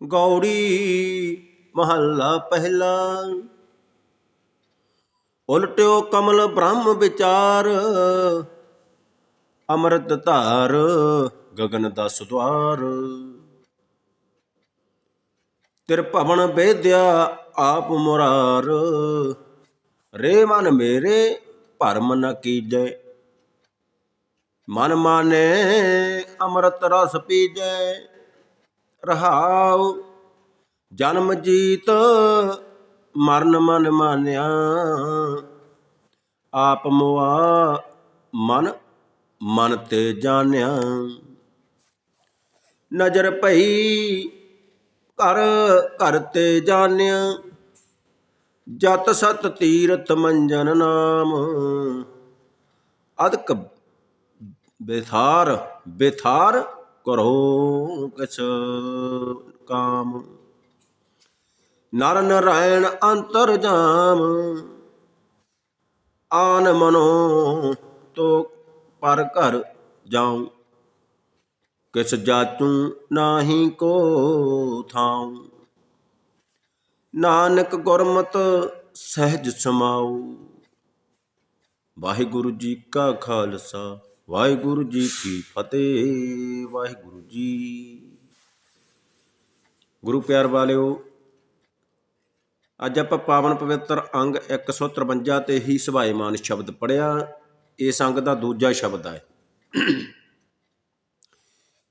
ਗੌੜੀ ਮਹੱਲਾ ਪਹਿਲਾ। ਉਲਟਿਓ ਕਮਲ ਬ੍ਰਹਮ ਵਿਚਾਰ, ਅੰਮ੍ਰਿਤ ਧਾਰ ਗਗਨ ਦਸ ਦਵਾਰ ਤਿਰ ਭਵਨ ਬੇਦਿਆ ਆਪ ਮੁਰਾਰ, ਰੇ ਮਨ ਮੇਰੇ ਭਰਮ ਨ ਕੀਜੈ। ਮਨ ਮਾਨੇ ਅੰਮ੍ਰਿਤ ਰਸ ਪੀਜੈ। ਰਹਾਉ। ਜਨਮ ਜੀਤ ਮਰਨ ਮਨ ਮਾਨਿਆ। ਆਪ ਮੁਆ ਮਨ ਮਨ ਤੇ ਜਾਣਿਆ। ਨਜ਼ਰ ਭਈ ਘਰ ਘਰ ਤੇ ਜਾਣਿਆ। ਜਤ ਸਤ ਤੀਰਥ ਮੰਜਨ ਨਾਮ। ਅਦਕ ਬੇਥਾਰ ਬੇਥਾਰ ਕਰੋ ਕਿਛ ਕਾਮ। ਨਰ ਨਰਾਇਣ ਅੰਤਰ ਜਾਮ। ਆਨ ਮਨੋ ਤੋ ਪਰ ਘਰ ਜਾਉ। ਕਿਸ ਜਾਚੂ ਨਾਹੀ ਕੋ ਥਾਉ। ਨਾਨਕ ਗੁਰਮਤ ਸਹਿਜ ਸਮਾਉ। ਵਾਹਿਗੁਰੂ ਜੀ ਕਾ ਖਾਲਸਾ। ਵਾਹਿਗੁਰੂ ਜੀ ਕੀ ਫਤਿਹ, ਵਾਹਿਗੁਰੂ ਜੀ। ਗੁਰੂ ਪਿਆਰ ਵਾਲਿਓ, ਅੱਜ ਆਪਾਂ ਪਾਵਨ ਪਵਿੱਤਰ ਅੰਗ 153 ਤੇ ਹੀ ਸੁਭਾਏਮਾਨ ਸ਼ਬਦ ਪੜਿਆ ਇਸ ਅੰਗ ਦਾ ਦੂਜਾ ਸ਼ਬਦ ਹੈ।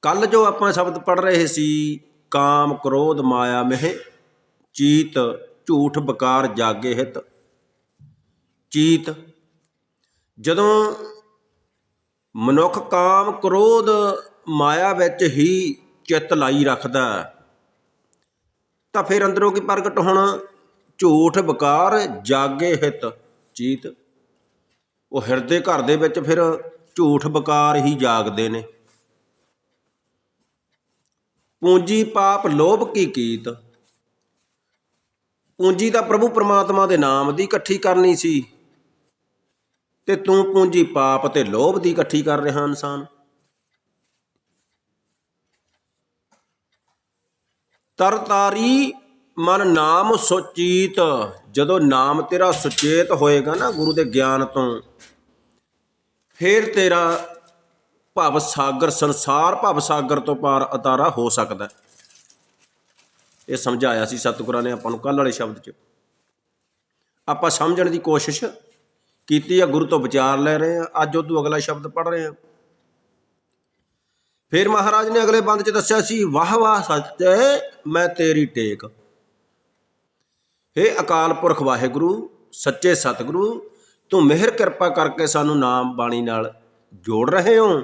ਕੱਲ ਜੋ ਆਪਾਂ ਸ਼ਬਦ ਪੜ ਰਹੇ ਸੀ, ਕਾਮ, ਕ੍ਰੋਧ, ਮਾਇਆ ਮਹਿ ਚੀਤ, ਝੂਠ, ਬਕਾਰ, ਜਾਗੇ ਹਿਤ। ਚੀਤ, ਜਦੋਂ ਮਨੁੱਖ ਕਾਮ ਕ੍ਰੋਧ ਮਾਇਆ ਵਿੱਚ ਹੀ ਚਿੱਤ ਲਾਈ ਰੱਖਦਾ ਤਾਂ ਫਿਰ ਅੰਦਰੋਂ ਕੀ ਪ੍ਰਗਟ ਹੋਣਾ? ਝੂਠ ਬਕਾਰ ਜਾਗੇ ਹਿਤ, ਚੀਤ। ਉਹ ਹਿਰਦੇ ਘਰ ਦੇ ਵਿੱਚ ਫਿਰ ਝੂਠ ਬਕਾਰ ਹੀ ਜਾਗਦੇ ਨੇ। ਪੂੰਜੀ ਪਾਪ ਲੋਭ ਕੀ ਕੀਤ? ਪੂੰਜੀ ਤਾਂ ਪ੍ਰਭੂ ਪਰਮਾਤਮਾ ਦੇ ਨਾਮ ਦੀ ਇਕੱਠੀ ਕਰਨੀ ਸੀ। ਤੇ ਤੂੰ ਪੂੰਜੀ ਪਾਪ ਤੇ ਲੋਭ ਦੀ ਇਕੱਠੀ ਕਰ ਰਿਹਾ ਇਨਸਾਨ। ਤਰਤਾਰੀ ਮਨ ਨਾਮ ਸੁਚੇਤ, ਜਦੋਂ ਨਾਮ ਤੇਰਾ ਸੁਚੇਤ ਹੋਏਗਾ ਨਾ ਗੁਰੂ ਦੇ ਗਿਆਨ ਤੋਂ, ਫਿਰ ਤੇਰਾ ਭਵ ਸਾਗਰ, ਸੰਸਾਰ ਭਵ ਸਾਗਰ ਤੋਂ ਪਾਰ ਅਤਾਰਾ ਹੋ ਸਕਦਾ ਇਹ ਸਮਝਾਇਆ ਸੀ ਸਤਿਗੁਰਾਂ ਨੇ ਆਪਾਂ ਨੂੰ ਕੱਲ੍ਹ ਵਾਲੇ ਸ਼ਬਦ 'ਚ। ਆਪਾਂ ਸਮਝਣ ਦੀ ਕੋਸ਼ਿਸ਼ ਕੀਤੀ ਆ, ਗੁਰੂ ਤੋਂ ਵਿਚਾਰ ਲੈ ਰਹੇ ਆ, ਅੱਜ ਉਹ ਉਦੋਂ ਅਗਲਾ ਸ਼ਬਦ ਪੜ ਰਹੇ ਆ। ਫਿਰ ਮਹਾਰਾਜ ਨੇ ਅਗਲੇ ਬੰਦ 'ਚ ਦੱਸਿਆ ਸੀ, ਵਾਹ ਵਾਹ ਸੱਚ ਮੈਂ ਤੇਰੀ ਟੇਕ। ਹੇ ਅਕਾਲ ਪੁਰਖ ਵਾਹਿਗੁਰੂ, ਸੱਚੇ ਸਤਿਗੁਰੂ, ਤੂੰ ਮਿਹਰ ਕਿਰਪਾ ਕਰਕੇ ਸਾਨੂੰ ਨਾਮ ਬਾਣੀ ਨਾਲ ਜੋੜ ਰਹੇ ਹੋ।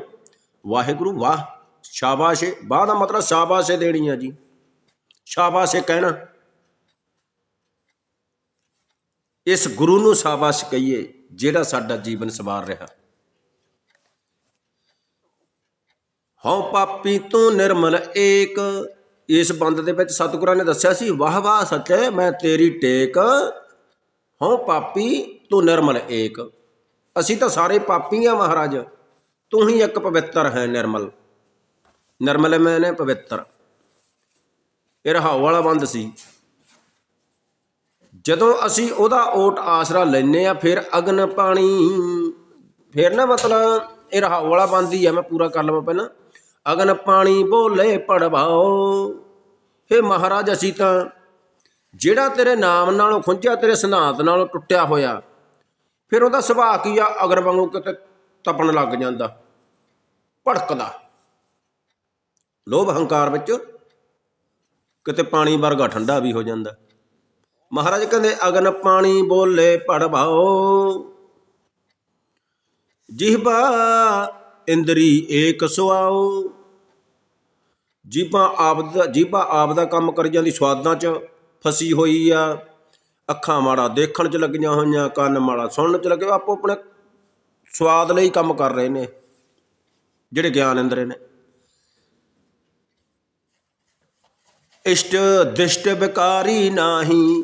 ਵਾਹਿਗੁਰੂ ਵਾਹ, ਸ਼ਾਬਾਸ਼। ਵਾਹ ਦਾ ਮਤਲਬ ਸ਼ਾਬਾਸ਼ੇ ਦੇਣੀ ਆ ਜੀ। ਸ਼ਾਬਾਸ਼ੇ ਏ ਕਹਿਣਾ। ਇਸ ਗੁਰੂ ਨੂੰ ਸ਼ਾਬਾਸ਼ ਕਹੀਏ। ਜਿਹੜਾ ਸਾਡਾ ਜੀਵਨ ਸਵਾਰ ਰਿਹਾ। ਹਉ ਪਾਪੀ ਤੂੰ ਨਿਰਮਲ ਏਕ। ਇਸ ਬੰਦ ਦੇ ਵਿੱਚ ਸਤਿਗੁਰਾਂ ਨੇ ਦੱਸਿਆ ਸੀ, ਵਾਹ ਵਾਹ ਸੱਚੇ, ਮੈਂ ਤੇਰੀ ਟੇਕ। ਹਉ ਪਾਪੀ ਤੂੰ ਨਿਰਮਲ ਏਕ। ਅਸੀਂ ਤਾਂ ਸਾਰੇ ਪਾਪੀ ਆ ਮਹਾਰਾਜ, ਤੂੰ ਹੀ ਇੱਕ ਪਵਿੱਤਰ ਹੈ ਨਿਰਮਲ। ਨਿਰਮਲ ਮੈਨੇ ਪਵਿੱਤਰ। ਇਹ ਰਹਾਉ ਵਾਲਾ ਬੰਦ ਸੀ। ਜਦੋਂ ਅਸੀਂ ਉਹਦਾ ਓਟ ਆਸਰਾ ਲੈਨੇ ਆ ਫਿਰ ਅਗਨ ਪਾਣੀ, ਫਿਰ ਨਾ ਮਤਲਬ ਇਹ ਰਹਾਉ ਵਾਲਾ ਬੰਦ ਆ, ਮੈਂ ਪੂਰਾ ਕਰ ਲਵਾਂ ਪਹਿਲਾਂ। ਅਗਨ ਪਾਣੀ ਬੋਲੇ ਪੜਵਾਓ, ਹੇ ਮਹਾਰਾਜ ਅਸੀਂ ਤਾਂ ਜਿਹੜਾ ਤੇਰੇ ਨਾਮ ਨਾਲੋਂ ਖੁੰਝਿਆ, ਤੇਰੇ ਸਿਧਾਂਤ ਨਾਲੋਂ ਟੁੱਟਿਆ ਹੋਇਆ, ਫਿਰ ਉਹਦਾ ਸੁਭਾਅ ਕੀ ਆ? ਅਗਰ ਵਾਂਗੂ ਕਿਤੇ ਤਪਣ ਲੱਗ ਜਾਂਦਾ, ਭੜਕਦਾ। ਲੋਭ ਹੰਕਾਰ ਵਿੱਚ ਕਿਤੇ ਪਾਣੀ ਵਰਗਾ ਠੰਡਾ ਵੀ ਹੋ ਜਾਂਦਾ। ਮਹਾਰਾਜ ਕਹਿੰਦੇ, ਅਗਨ ਪਾਣੀ ਬੋਲੇ ਪੜਵਾਓ। ਜਿਹਬਾ ਇੰਦਰੀ ਏਕ ਸੁਆਓ। ਜੀਭਾਂ ਆਪ ਦਾ ਜੀਭਾਂ ਆਪ ਦਾ ਕੰਮ ਕਰੀ ਜਾਂਦੀ ਸਵਾਦਾਂ 'ਚ ਫਸੀ ਹੋਈ ਆ, ਅੱਖਾਂ ਮਾੜਾ ਦੇਖਣ 'ਚ ਲੱਗੀਆਂ ਹੋਈਆਂ, ਕੰਨ ਮਾੜਾ ਸੁਣਨ 'ਚ ਲੱਗੇ, ਆਪੋ ਆਪਣੇ ਸਵਾਦ ਲਈ ਕੰਮ ਕਰ ਰਹੇ ਨੇ, ਜਿਹੜੇ ਗਿਆਨ ਇੰਦਰੇ ਨੇ। ਇਸ਼ਟ ਦਿਸ਼ਟ ਵਿਕਾਰੀ ਨਾਹੀ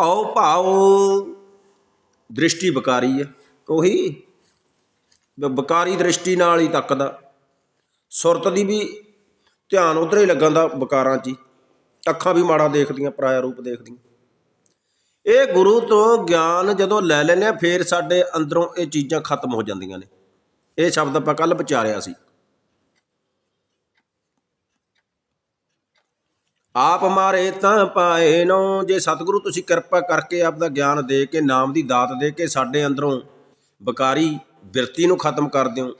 ਭਾਉ ਭਾਉ ਦ੍ਰਿਸ਼ਟੀ ਵਿਕਾਰੀ ਆ, ਉਹੀ ਬ- ਦ੍ਰਿਸ਼ਟੀ ਨਾਲ ਹੀ ਤੱਕਦਾ। ਸੁਰਤ ਦੀ ਵੀ ਧਿਆਨ ਉਧਰ ਹੀ ਲੱਗਣ ਦਾ ਵਿਕਾਰਾਂ 'ਚ ਹੀ। ਅੱਖਾਂ ਵੀ ਮਾੜਾ ਦੇਖਦੀਆਂ, ਪਰਾਇਆ ਰੂਪ ਦੇਖਦੀਆਂ। ਇਹ ਗੁਰੂ ਤੋਂ ਗਿਆਨ ਜਦੋਂ ਲੈ ਲੈਂਦੇ ਆ, ਫੇਰ ਸਾਡੇ ਅੰਦਰੋਂ ਇਹ ਚੀਜ਼ਾਂ ਖਤਮ ਹੋ ਜਾਂਦੀਆਂ ਨੇ। ਇਹ ਸ਼ਬਦ ਆਪਾਂ ਕੱਲ ਵਿਚਾਰਿਆ ਸੀ। ਆਪ ਮਾਰੇ ਤਾਂ ਪਾਏ ਨੋ। ਜੇ ਸਤਿਗੁਰੂ ਤੁਸੀਂ ਕਿਰਪਾ ਕਰਕੇ ਆਪ ਦਾ ਗਿਆਨ ਦੇ ਕੇ, ਨਾਮ ਦੀ ਦਾਤ ਦੇ ਕੇ ਸਾਡੇ ਅੰਦਰੋਂ ਵਿਕਾਰੀ ਬਿਰਤੀ ਨੂੰ ਖਤਮ ਕਰ ਦਿਓ,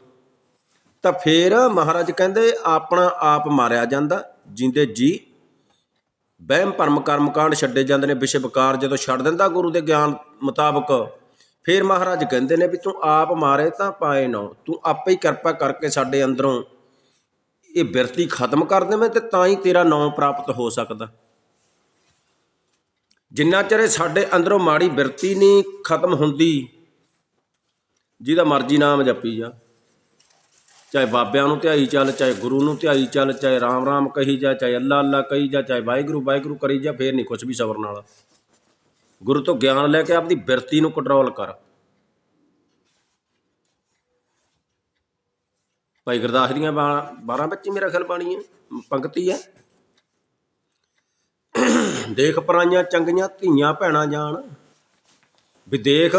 ਤਾਂ ਫੇਰ ਮਹਾਰਾਜ ਕਹਿੰਦੇ, ਆਪਣਾ ਆਪ ਮਾਰਿਆ ਜਾਂਦਾ, ਜਿੰਦੇ ਜੀ ਵਹਿਮ ਭਰਮ ਕਰਮ ਕਾਂਡ ਛੱਡੇ ਜਾਂਦੇ ਨੇ ਵਿਸ਼ੇ ਵਿਕਾਰ ਜਦੋਂ ਛੱਡ ਦਿੰਦਾ ਗੁਰੂ ਦੇ ਗਿਆਨ ਮੁਤਾਬਕ, ਫੇਰ ਮਹਾਰਾਜ ਕਹਿੰਦੇ ਨੇ ਵੀ ਤੂੰ ਆਪ ਮਾਰੇ ਤਾਂ ਪਾਏ ਨਾ। ਤੂੰ ਆਪੇ ਹੀ ਕਿਰਪਾ ਕਰਕੇ ਸਾਡੇ ਅੰਦਰੋਂ ਇਹ ਬਿਰਤੀ ਖਤਮ ਕਰ ਦੇਵੇਂ ਤੇ ਤਾਂ ਹੀ ਤੇਰਾ ਨਾਮ ਪ੍ਰਾਪਤ ਹੋ ਸਕਦਾ। ਜਿੰਨਾ ਚਿਰ ਸਾਡੇ ਅੰਦਰੋਂ ਮਾੜੀ ਬਿਰਤੀ ਨਹੀਂ ਖਤਮ ਹੁੰਦੀ, ਜਿਹਦਾ ਮਰਜ਼ੀ ਨਾਮ ਜਪੀ ਜਾ। ਚਾਹੇ ਬਾਬਿਆਂ ਨੂੰ ਧਿਆਈ ਚੱਲ, ਚਾਹੇ ਗੁਰੂ ਨੂੰ ਧਿਆਈ ਚੱਲ, ਚਾਹੇ ਰਾਮ ਰਾਮ ਕਹੀ ਜਾ, ਚਾਹੇ ਅੱਲਾ ਅੱਲਾ ਕਹੀ ਜਾ, ਚਾਹੇ ਵਾਹਿਗੁਰੂ ਵਾਹਿਗੁਰੂ ਕਰੀ ਜਾ, ਫੇਰ ਨਹੀਂ ਕੁਝ ਵੀ ਸਬਰ ਨਾਲ। ਗੁਰੂ ਤੋਂ ਗਿਆਨ ਲੈ ਕੇ ਆਪਦੀ ਬਿਰਤੀ ਨੂੰ ਕੰਟਰੋਲ ਕਰ। ਭਾਈ ਗੁਰਦਾਸ ਦੀਆਂ 12 ਬੱਚੀ ਮੇਰਾ ਖਿਆਲ ਬਾਣੀ ਹੈ ਪੰਕਤੀ ਹੈ ਦੇਖ ਪਰਾਈਆਂ ਚੰਗੀਆਂ, ਧੀਆਂ ਭੈਣਾਂ ਜਾਣ। ਵੀ ਦੇਖ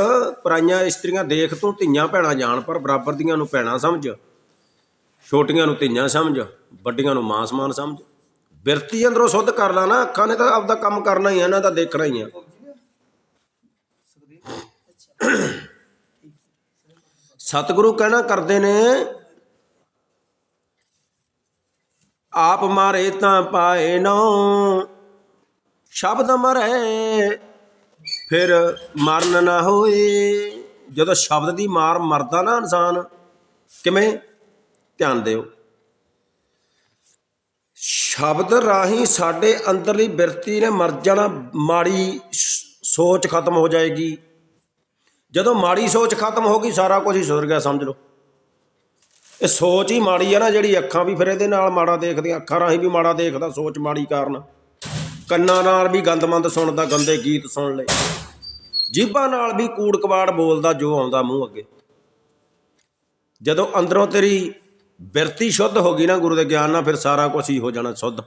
ਪਰਾਈਆਂ ਇਸਤਰੀਆਂ, ਦੇਖ ਤੂੰ ਧੀਆਂ ਭੈਣਾਂ ਜਾਣ, ਪਰ ਬਰਾਬਰ ਦੀਆਂ ਨੂੰ ਭੈਣਾਂ ਸਮਝ। ਛੋਟੀਆਂ ਨੂੰ ਧੀਆਂ ਸਮਝ, ਵੱਡੀਆਂ ਨੂੰ ਮਾਂ ਸਮਾਨ ਸਮਝ। ਬਿਰਤੀ ਅੰਦਰੋਂ ਸੁੱਧ ਕਰ ਲਾ ਨਾ, ਅੱਖਾਂ ਨੇ ਤਾਂ ਆਪਦਾ ਕੰਮ ਕਰਨਾ ਹੀ ਆ, ਇਹਨਾਂ ਦਾ ਦੇਖਣਾ ਹੀ ਆ। ਸਤਿਗੁਰੂ ਕਹਿਣਾ ਕਰਦੇ ਨੇ ਆਪ ਮਾਰੇ ਤਾਂ ਪਾਏ ਨੋ। ਸ਼ਬਦ ਮਰੇ, ਫਿਰ ਮਰਨ ਨਾ ਹੋਏ। ਜਦੋਂ ਸ਼ਬਦ ਦੀ ਮਾਰ ਮਰਦਾ ਨਾ ਇਨਸਾਨ, ਕਿਵੇਂ? ਧਿਆਨ ਦਿਓ। ਸ਼ਬਦ ਰਾਹੀਂ ਸਾਡੇ ਅੰਦਰਲੀ ਬਿਰਤੀ ਨੇ ਮਰ ਜਾਣਾ, ਮਾੜੀ ਸੋਚ ਖਤਮ ਹੋ ਜਾਏਗੀ। ਜਦੋਂ ਮਾੜੀ ਸੋਚ ਖਤਮ ਹੋ ਗਈ, ਸਾਰਾ ਕੁਝ ਹੀ ਸੁਧਰ ਗਿਆ, ਸਮਝ ਲਓ। ਇਹ ਸੋਚ ਹੀ ਮਾੜੀ ਆ ਨਾ ਜਿਹੜੀ ਅੱਖਾਂ ਵੀ ਫਿਰ ਇਹਦੇ ਨਾਲ ਮਾੜਾ ਦੇਖਦੀਆਂ ਅੱਖਾਂ ਰਾਹੀਂ ਵੀ ਮਾੜਾ ਦੇਖਦਾ, ਸੋਚ ਮਾੜੀ ਕਾਰਨ। ਕੰਨਾਂ ਨਾਲ ਵੀ ਗੰਦਮੰਦ ਸੁਣਦਾ, ਗੰਦੇ ਗੀਤ ਸੁਣ ਲਏ। ਜੀਭਾਂ ਨਾਲ ਵੀ ਕੂੜ ਕਵਾੜ ਬੋਲਦਾ, ਜੋ ਆਉਂਦਾ ਮੂੰਹ ਅੱਗੇ। ਜਦੋਂ ਅੰਦਰੋਂ ਤੇਰੀ ਬਿਰਤੀ ਸ਼ੁੱਧ ਹੋ ਗਈ ਨਾ ਗੁਰੂ ਦੇ ਗਿਆਨ ਨਾਲ, ਫਿਰ ਸਾਰਾ ਕੁਝ ਹੀ ਹੋ ਜਾਣਾ ਸ਼ੁੱਧ।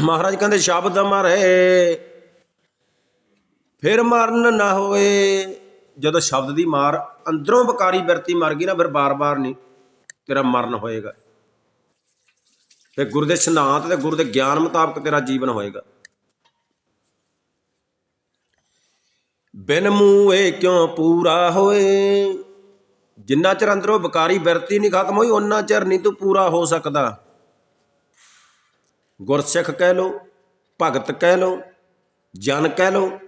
ਮਹਾਰਾਜ ਕਹਿੰਦੇ, ਸ਼ਬਦ ਮਰੇ, ਫਿਰ ਮਰਨ ਨਾ ਹੋਏ। ਜਦੋਂ ਸ਼ਬਦ ਦੀ ਮਾਰ ਅੰਦਰੋਂ ਬਕਾਰੀ ਬਿਰਤੀ ਮਰ ਗਈ ਨਾ, ਫਿਰ ਬਾਰ-ਬਾਰ ਨਹੀਂ ਤੇਰਾ ਮਰਨ ਹੋਏਗਾ। ਤੇ ਗੁਰੂ ਦੇ ਸਿਧਾਂਤ ਤੇ ਗੁਰੂ ਦੇ ਗਿਆਨ ਮੁਤਾਬਕ ਤੇਰਾ ਜੀਵਨ ਹੋਏਗਾ। ਬਿਨ ਮੂਏ ਕਿਉਂ ਪੂਰਾ ਹੋਏ? ਜਿੰਨਾ ਚਿਰ ਅੰਦਰੋਂ ਬਕਾਰੀ ਬਿਰਤੀ ਨਹੀਂ ਖਤਮ ਹੋਈ ਉਹਨਾਂ ਚਿਰ ਨਹੀਂ ਤੂੰ ਪੂਰਾ ਹੋ ਸਕਦਾ। ਗੁਰਸਿੱਖ ਕਹਿ ਲੋ ਭਗਤ ਕਹਿ ਲੋ ਜਨ ਕਹਿ ਲੋ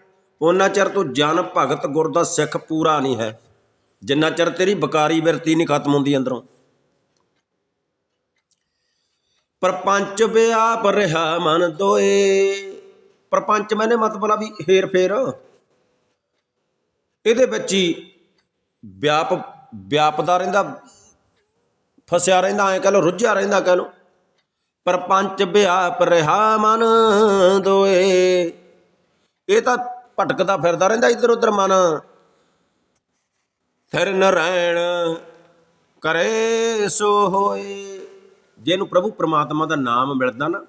ਉਹਨਾਂ ਚਿਰ ਤੂੰ ਜਨ ਭਗਤ ਗੁਰ ਦਾ ਸਿੱਖ ਪੂਰਾ ਨਹੀਂ ਹੈ। ਜਿੰਨਾ ਚਿਰ ਤੇਰੀ ਬਕਾਰੀ ਬਿਰਤੀ ਨਹੀਂ ਖਤਮ ਹੁੰਦੀ ਅੰਦਰੋਂ। ਪਰਪੰਚ ਵਿਆਪ ਰਿਹਾ ਮਨ ਦੋਏ। ਪਰਪੰਚ ਮੈਨੇ ਮਤਲਬ ਵੀ ਹੇਰ ਫੇਰ। ਇਹਦੇ ਵਿੱਚ ਹੀ ਵਿਆਪ, ਵਿਆਪਦਾ ਰਹਿੰਦਾ, ਫਸਿਆ ਰਹਿੰਦਾ, ਐ ਕਹ ਲੋ ਰੁੱਝਿਆ ਰਹਿੰਦਾ ਕਹ ਲੋ ਪਰਪੰਚ ਵਿਆਪ ਰਿਹਾ ਮਨ ਦੋਏ। ਇਹ ਤਾਂ ਭਟਕਦਾ ਫਿਰਦਾ ਰਹਿੰਦਾ ਇੱਧਰ ਉੱਧਰ ਮਨ। ਫਿਰ ਨਰੈਣ ਕਰੇ ਸੋ ਹੋਏ। ਜਿਹਨੂੰ ਪ੍ਰਭੂ ਪ੍ਰਮਾਤਮਾ ਦਾ ਨਾਮ ਮਿਲਦਾ ਨਾ,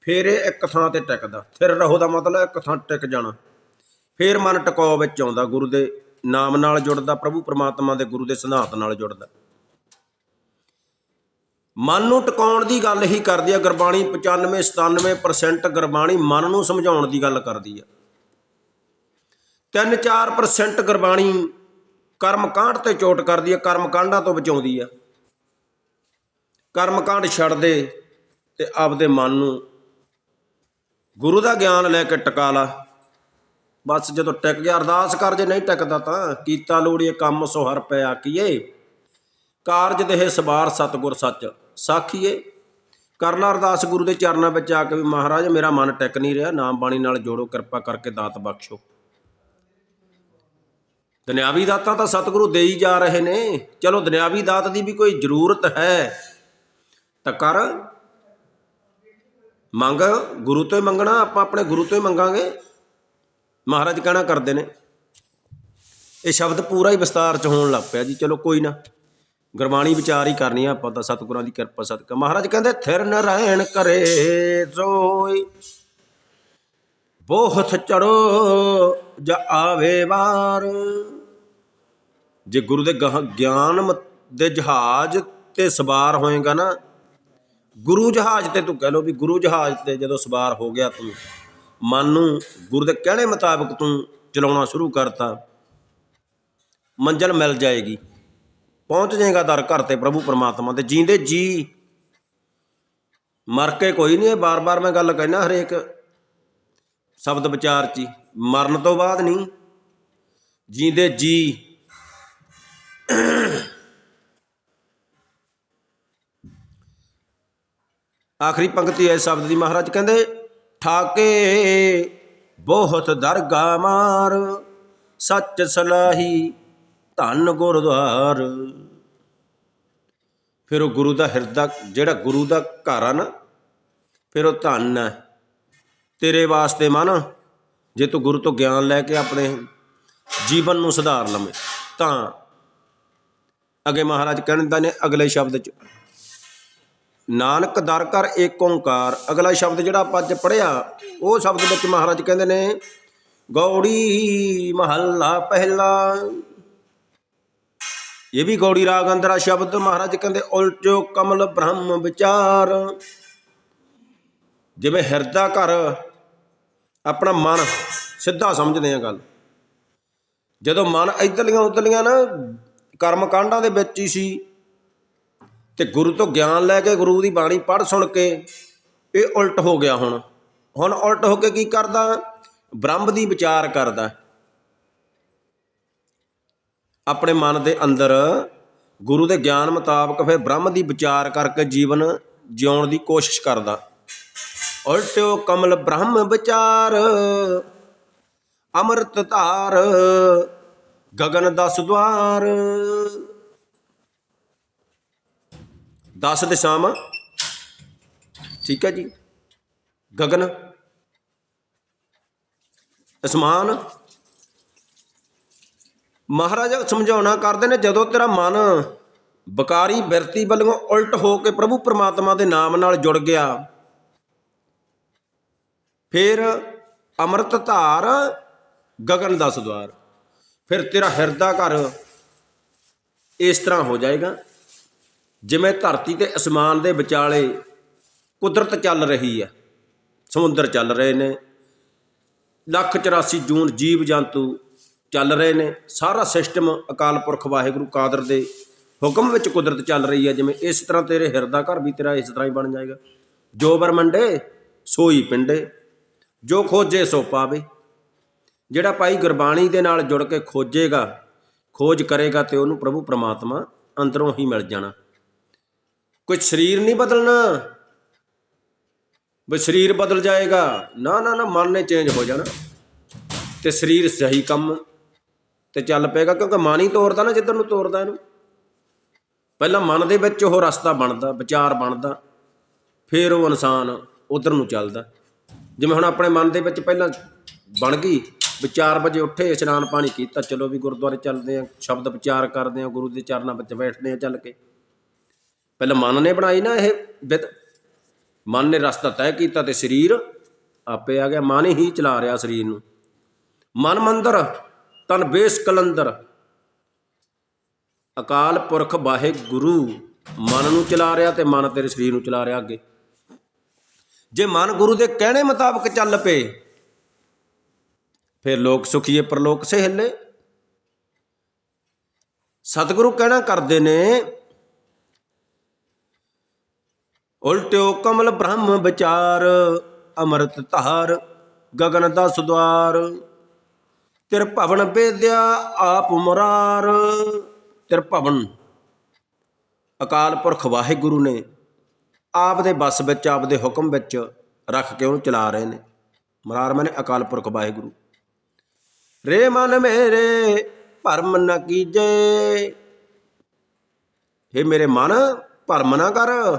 ਫਿਰ ਇਹ ਇੱਕ ਥਾਂ ਤੇ ਟਿਕਦਾ। ਫਿਰ ਰਹੋ ਦਾ ਮਤਲਬ ਇੱਕ ਥਾਂ ਟਿਕ ਜਾਣਾ। ਫਿਰ ਮਨ ਟਿਕਾਉ ਵਿੱਚ ਆਉਂਦਾ ਗੁਰੂ ਦੇ ਨਾਮ ਨਾਲ ਜੁੜਦਾ, ਪ੍ਰਭੂ ਪ੍ਰਮਾਤਮਾ ਦੇ ਗੁਰੂ ਦੇ ਸਿਧਾਂਤ ਨਾਲ ਜੁੜਦਾ। ਮਨ ਨੂੰ ਟਿਕਾਉਣ ਦੀ ਗੱਲ ਹੀ ਕਰਦੀ ਆ, ਗੁਰਬਾਣੀ 95 97% ਗੁਰਬਾਣੀ ਮਨ ਨੂੰ ਸਮਝਾਉਣ ਦੀ ਗੱਲ ਕਰਦੀ ਆ। 3-4% ਗੁਰਬਾਣੀ ਕਰਮ ਕਾਂਡ ਤੇ ਚੋਟ ਕਰਦੀ ਹੈ ਕਰਮ ਕਾਂਡਾਂ ਤੋਂ ਬਚਾਉਂਦੀ ਆ। ਕਰਮ ਕਾਂਡ ਛੱਡ ਦੇ ਤੇ ਆਪਦੇ ਮਨ ਨੂੰ ਗੁਰੂ ਦਾ ਗਿਆਨ ਲੈ ਕੇ ਟਿਕਾ ਲਾ। ਬਸ ਜਦੋਂ ਟਿਕ ਗਿਆ, ਅਰਦਾਸ ਕਰ ਜੇ ਨਹੀਂ ਟਿਕਦਾ ਤਾਂ ਕੀਤਾ ਲੋੜੀਏ ਕੰਮ ਸੋ ਹਰ ਪਿਆ ਕੀਏ ਕਾਰਜ ਦੇਹ ਸਵਾਰ ਸਤਗੁਰ ਸੱਚ ਸਾਖੀਏ। ਕਰ ਲਾ ਅਰਦਾਸ ਗੁਰੂ ਦੇ ਚਰਨਾਂ ਵਿੱਚ ਆ ਕੇ ਵੀ ਮਹਾਰਾਜ ਮੇਰਾ ਮਨ ਟਿਕ ਨਹੀਂ ਰਿਹਾ ਨਾਮ ਬਾਣੀ ਨਾਲ ਜੋੜੋ, ਕਿਰਪਾ ਕਰਕੇ ਦਾਤ ਬਖਸ਼ੋ। ਦੁਨਿਆਵੀ ਦਾਤਾਂ ਤਾਂ ਸਤਿਗੁਰੂ ਦੇਈ ਜਾ ਰਹੇ ਨੇ। ਚਲੋ ਦੁਨਿਆਵੀ ਦਾਤ ਦੀ ਵੀ ਕੋਈ ਜ਼ਰੂਰਤ ਹੈ। ਤਾਂ ਕਰ। ਮੰਗ। ਗੁਰੂ ਤੋਂ ਹੀ ਮੰਗਣਾ, ਆਪਾਂ ਆਪਣੇ ਗੁਰੂ ਤੋਂ ਹੀ ਮੰਗਾਂਗੇ। ਮਹਾਰਾਜ ਕਹਿਣਾ ਕਰਦੇ ਨੇ। ਇਹ ਸ਼ਬਦ ਪੂਰਾ ਹੀ ਵਿਸਤਾਰ ਚ ਹੋਣ ਲੱਗ ਪਿਆ ਜੀ। ਚਲੋ ਕੋਈ ਨਾ। ਗੁਰਬਾਣੀ ਵਿਚਾਰ ਹੀ ਕਰਨੀ ਆ ਆਪਾਂ ਤਾਂ, ਸਤਿਗੁਰਾਂ ਦੀ ਕਿਰਪਾ ਸਦਕਾ ਮਹਾਰਾਜ ਕਹਿੰਦੇ, ਥਿਰ ਨਰਾਇਣ ਕਰੇ ਸੋਈ ਬਹੁਤ ਚੜੋ, ਜਾ ਆਵੇ ਵਾਰ। ਜੇ ਗੁਰੂ ਦੇ ਗਾਹ- ਗਿਆਨ ਮ- ਦੇ ਜਹਾਜ਼ ਤੇ ਸਵਾਰ ਹੋਏਗਾ ਨਾ, ਗੁਰੂ ਜਹਾਜ਼ ਤੇ ਤੂੰ ਕਹਿ ਲੋ ਵੀ ਗੁਰੂ ਜਹਾਜ਼ ਤੇ ਜਦੋਂ ਸਵਾਰ ਹੋ ਗਿਆ ਤੂੰ, ਮਨ ਨੂੰ ਗੁਰੂ ਦੇ ਕਹਿਣੇ ਮੁਤਾਬਕ ਤੂੰ ਚਲਾਉਣਾ ਸ਼ੁਰੂ ਕਰਤਾ, ਮੰਜ਼ਲ ਮਿਲ ਜਾਏਗੀ ਪਹੁੰਚ ਜਾਏਗਾ ਦਰ ਘਰ ਤੇ ਪ੍ਰਭੂ ਪਰਮਾਤਮਾ ਦੇ ਜੀਂਦੇ ਜੀ ਮਰ ਕੇ ਕੋਈ ਨਹੀਂ, ਇਹ ਬਾਰ-ਬਾਰ ਮੈਂ ਗੱਲ ਕਹਿਣਾ ਹਰੇਕ ਸ਼ਬਦ ਵਿਚਾਰ ਚ ਹੀ। ਮਰਨ ਤੋਂ ਬਾਅਦ ਨਹੀਂ, ਜੀਂਦੇ ਜੀ ਆਖਰੀ ਪੰਕਤੀ ਹੈ ਸ਼ਬਦ ਦੀ, ਮਹਾਰਾਜ ਕਹਿੰਦੇ, ਠਾਕੇ ਬਹੁਤ ਦਰਗਾ ਮਾਰ, ਸੱਚ ਸਲਾਹੀ ਧੰਨ ਗੁਰਦੁਆਰ। ਫਿਰ ਉਹ ਗੁਰੂ ਦਾ ਹਿਰਦਾ, ਜਿਹੜਾ ਗੁਰੂ ਦਾ ਘਰ ਆ ਨਾ, ਫਿਰ ਉਹ ਧੰਨ ਹੈ। ਤੇਰੇ ਵਾਸਤੇ ਮਨ, ਜੇ ਤੂੰ ਗੁਰੂ ਤੋਂ ਗਿਆਨ ਲੈ ਕੇ ਆਪਣੇ ਜੀਵਨ ਨੂੰ ਸੁਧਾਰ ਲਵੇਂ, ਤਾਂ ਅੱਗੇ ਮਹਾਰਾਜ ਕਹਿੰਦਾ ਨੇ ਅਗਲੇ ਸ਼ਬਦ ਚ, ਨਾਨਕ ਦਰ ਕਰ ਏਕ ਓੰਕਾਰ। ਅਗਲਾ ਸ਼ਬਦ ਜਿਹੜਾ ਆਪਾਂ ਅੱਜ ਪੜਿਆ ਉਹ ਸ਼ਬਦ ਵਿੱਚ ਮਹਾਰਾਜ ਕਹਿੰਦੇ ਨੇ, ਗੌੜੀ ਮਹੱਲਾ ਪਹਿਲਾ। ਇਹ ਵੀ ਗੌੜੀ ਰਾਗ ਅੰਦਰਾ ਸ਼ਬਦ, ਮਹਾਰਾਜ ਕਹਿੰਦੇ ਉਲਟੋ ਕਮਲ ਬ੍ਰਹਮ ਵਿਚਾਰ। ਜਿਵੇਂ ਹਿਰਦਾ ਘਰ, ਆਪਣਾ ਮਨ ਸਿੱਧਾ ਸਮਝਦੇ ਆ ਗੱਲ। ਜਦੋਂ ਮਨ ਇਧਰਲੀਆਂ ਉਧਰਲੀਆਂ ਨਾ ਕਰਮ ਕਾਂਡਾਂ ਦੇ ਵਿੱਚ ਹੀ ਸੀ। ਤੇ ਗੁਰੂ ਤੋਂ ਗਿਆਨ ਲੈ ਕੇ ਗੁਰੂ ਦੀ ਬਾਣੀ ਪੜ੍ਹ ਸੁਣ ਕੇ ਇਹ ਉਲਟ ਹੋ ਗਿਆ ਹੁਣ। ਹੁਣ ਉਲਟ ਹੋ ਕੇ ਕੀ ਕਰਦਾ? ਬ੍ਰਹਮ ਦੀ ਵਿਚਾਰ ਕਰਦਾ। ਆਪਣੇ ਮਨ ਦੇ ਅੰਦਰ ਗੁਰੂ ਦੇ ਗਿਆਨ ਮੁਤਾਬਕ ਫਿਰ ਬ੍ਰਹਮ ਦੀ ਵਿਚਾਰ ਕਰਕੇ ਜੀਵਨ ਜਿਉਣ ਦੀ ਕੋਸ਼ਿਸ਼ ਕਰਦਾ। ਉਲਟਿਓ ਕਮਲ ਬ੍ਰਹਮ ਵਿਚਾਰ, ਅੰਮ੍ਰਿਤ ਧਾਰ ਗਗਨ ਦਸ ਦਵਾਰ। ਦਸ ਦਿਸ਼ਾਵਾਂ ਠੀਕ ਹੈ ਜੀ। ਗਗਨ। ਅਸਮਾਨ। ਮਹਾਰਾਜ ਸਮਝਾਉਣਾ ਕਰਦੇ ਨੇ, ਜਦੋਂ ਤੇਰਾ ਮਨ ਬਕਾਰੀ ਬਿਰਤੀ ਵੱਲੋਂ ਉਲਟ ਹੋ ਕੇ ਪ੍ਰਭੂ ਪਰਮਾਤਮਾ ਦੇ ਨਾਮ ਨਾਲ ਜੁੜ ਗਿਆ, ਫਿਰ ਅੰਮ੍ਰਿਤ ਧਾਰ ਗਗਨ ਦਸ ਦਵਾਰ। ਫਿਰ ਤੇਰਾ ਹਿਰਦਾ ਘਰ ਇਸ ਤਰ੍ਹਾਂ ਹੋ ਜਾਏਗਾ, ਜਿਵੇਂ ਧਰਤੀ ਤੇ ਅਸਮਾਨ ਦੇ ਵਿਚਾਲੇ ਕੁਦਰਤ ਚੱਲ ਰਹੀ ਹੈ, ਸਮੁੰਦਰ ਚੱਲ ਰਹੇ ਨੇ, ਲੱਖ 84 ਜੂਨ ਜੀਵ ਜੰਤੂ ਚੱਲ ਰਹੇ ਨੇ, ਸਾਰਾ ਸਿਸਟਮ ਅਕਾਲ ਪੁਰਖ ਵਾਹਿਗੁਰੂ ਕਾਦਰ ਦੇ ਹੁਕਮ ਵਿੱਚ ਕੁਦਰਤ ਚੱਲ ਰਹੀ ਹੈ, ਜਿਵੇਂ ਇਸ ਤਰ੍ਹਾਂ ਤੇਰੇ ਹਿਰਦਾ ਘਰ ਵੀ ਤੇਰਾ ਇਸ ਤਰ੍ਹਾਂ ਹੀ ਬਣ ਜਾਏਗਾ। ਜੋ ਬਰਮੰਡੇ ਸੋਈ ਪਿੰਡੇ, ਜੋ ਖੋਜੇ ਸੋ ਪਾਵੇ। ਜਿਹੜਾ ਭਾਈ ਗੁਰਬਾਣੀ ਦੇ ਨਾਲ ਜੁੜ ਕੇ ਖੋਜੇਗਾ, ਖੋਜ ਕਰੇਗਾ ਤੇ ਉਹਨੂੰ ਪ੍ਰਭੂ ਪ੍ਰਮਾਤਮਾ ਅੰਦਰੋਂ ਹੀ ਮਿਲ ਜਾਣਾ। ਕੋਈ ਸਰੀਰ ਨਹੀਂ ਬਦਲਣਾ। ਵੀ ਸਰੀਰ ਬਦਲ ਜਾਏਗਾ। ਨਾ ਨਾ ਨਾ, ਮਨ ਨੇ ਚੇਂਜ ਹੋ ਜਾਣਾ। ਤੇ ਸਰੀਰ ਸਹੀ ਕੰਮ ਤੇ ਚੱਲ ਪਏਗਾ, ਕਿਉਂਕਿ ਮਨ ਹੀ ਤੋਰਦਾ ਨਾ, ਜਿੱਧਰ ਨੂੰ ਤੋਰਦਾ ਇਹਨੂੰ। ਪਹਿਲਾਂ ਮਨ ਦੇ ਵਿੱਚ ਉਹ ਰਸਤਾ ਬਣਦਾ, ਵਿਚਾਰ ਬਣਦਾ, ਫਿਰ ਉਹ ਇਨਸਾਨ ਉਧਰ ਨੂੰ ਚੱਲਦਾ। ਜਿਵੇਂ ਹੁਣ ਆਪਣੇ ਮਨ ਦੇ ਵਿੱਚ ਪਹਿਲਾਂ ਬਣ ਗਈ ਵੀ 4 ਵਜੇ ਉੱਠੇ, ਇਸ਼ਨਾਨ ਪਾਣੀ ਕੀਤਾ, ਚਲੋ ਵੀ ਗੁਰਦੁਆਰੇ ਚੱਲਦੇ ਆ ਸ਼ਬਦ ਵਿਚਾਰ ਕਰਦੇ ਆ ਗੁਰੂ ਦੇ ਚਰਨਾਂ ਵਿੱਚ ਬੈਠਦੇ ਆ ਚੱਲ ਕੇ। ਪਹਿਲਾਂ ਮਨ ਨੇ ਬਣਾਈ ਨਾ ਇਹ ਬਿਤ ਮਨ ਨੇ ਰਸਤਾ ਤੈਅ ਕੀਤਾ ਤੇ ਸਰੀਰ ਆਪੇ ਆ ਗਿਆ, ਮਨ ਹੀ ਚਲਾ ਰਿਹਾ ਸਰੀਰ ਨੂੰ। ਮਨ ਮੰਦਰ, ਤਨ ਬੇਸ ਕਲੰਦਰ। ਅਕਾਲ ਪੁਰਖ ਵਾਹਿਗੁਰੂ ਮਨ ਨੂੰ ਚਲਾ ਰਿਹਾ ਤੇ ਮਨ ਤੇਰੇ ਸਰੀਰ ਨੂੰ ਚਲਾ ਰਿਹਾ ਅੱਗੇ। ਜੇ ਮਨ ਗੁਰੂ ਦੇ ਕਹਿਣੇ ਮੁਤਾਬਕ ਚੱਲ ਪਏ ਫਿਰ ਲੋਕ ਸੁਖੀਏ ਪਰਲੋਕ ਸਹਿਲੇ ਸਤਿਗੁਰੂ ਕਹਿਣਾ ਕਰਦੇ ਨੇ, ਉਲਟਿਓ ਕਮਲ ਬ੍ਰਹਮ ਵਿਚਾਰ, ਅੰਮ੍ਰਿਤ ਧਾਰ, ਗਗਨ ਦਾ ਦਵਾਰ ਤਿਰ ਭਵਨ ਬੇਦਿਆ ਆਪ ਮੁਰਾਰ। ਤਿਰ ਭਵਨ, ਅਕਾਲ ਪੁਰਖ ਵਾਹਿਗੁਰੂ ਨੇ ਆਪ ਦੇ ਬਸ ਵਿੱਚ ਆਪ ਦੇ ਹੁਕਮ ਵਿੱਚ ਰੱਖ ਕੇ ਉਹਨੂੰ ਚਲਾ ਰਹੇ ਨੇ। ਮੁਰਾਰ ਮੈਨੇ ਅਕਾਲ ਪੁਰਖ ਵਾਹਿਗੁਰੂ। ਰੇ ਮਨ ਮੇਰੇ, ਭਰਮ ਨਾ ਕੀਜੇ। हे ਮੇਰੇ ਮਨ, ਭਰਮ ਨਾ ਕਰ,